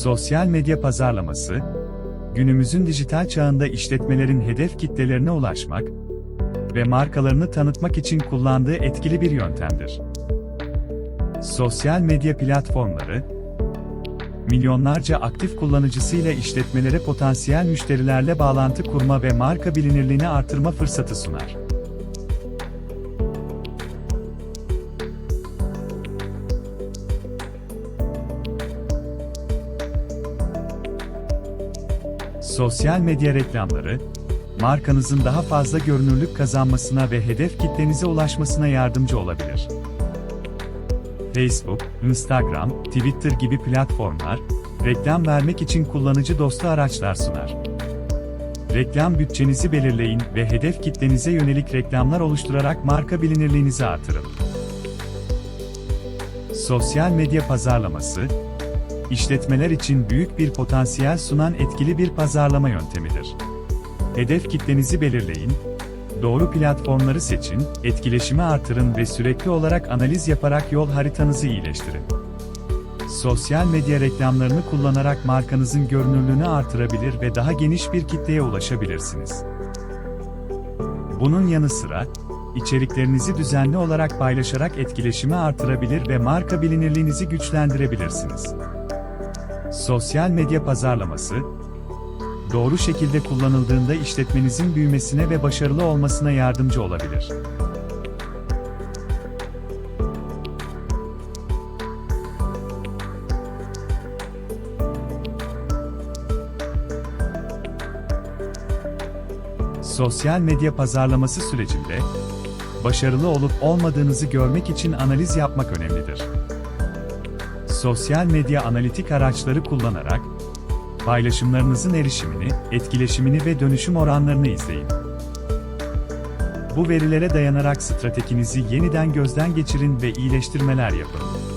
Sosyal medya pazarlaması, günümüzün dijital çağında işletmelerin hedef kitlelerine ulaşmak ve markalarını tanıtmak için kullandığı etkili bir yöntemdir. Sosyal medya platformları, milyonlarca aktif kullanıcısıyla işletmelere potansiyel müşterilerle bağlantı kurma ve marka bilinirliğini artırma fırsatı sunar. Sosyal medya reklamları, markanızın daha fazla görünürlük kazanmasına ve hedef kitlenize ulaşmasına yardımcı olabilir. Facebook, Instagram, Twitter gibi platformlar, reklam vermek için kullanıcı dostu araçlar sunar. Reklam bütçenizi belirleyin ve hedef kitlenize yönelik reklamlar oluşturarak marka bilinirliğinizi artırın. Sosyal medya pazarlaması, işletmeler için büyük bir potansiyel sunan etkili bir pazarlama yöntemidir. Hedef kitlenizi belirleyin, doğru platformları seçin, etkileşimi artırın ve sürekli olarak analiz yaparak yol haritanızı iyileştirin. Sosyal medya reklamlarını kullanarak markanızın görünürlüğünü artırabilir ve daha geniş bir kitleye ulaşabilirsiniz. Bunun yanı sıra, içeriklerinizi düzenli olarak paylaşarak etkileşimi artırabilir ve marka bilinirliğinizi güçlendirebilirsiniz. Sosyal medya pazarlaması, doğru şekilde kullanıldığında işletmenizin büyümesine ve başarılı olmasına yardımcı olabilir. Sosyal medya pazarlaması sürecinde başarılı olup olmadığınızı görmek için analiz yapmak önemlidir. Sosyal medya analitik araçları kullanarak paylaşımlarınızın erişimini, etkileşimini ve dönüşüm oranlarını izleyin. Bu verilere dayanarak stratejinizi yeniden gözden geçirin ve iyileştirmeler yapın.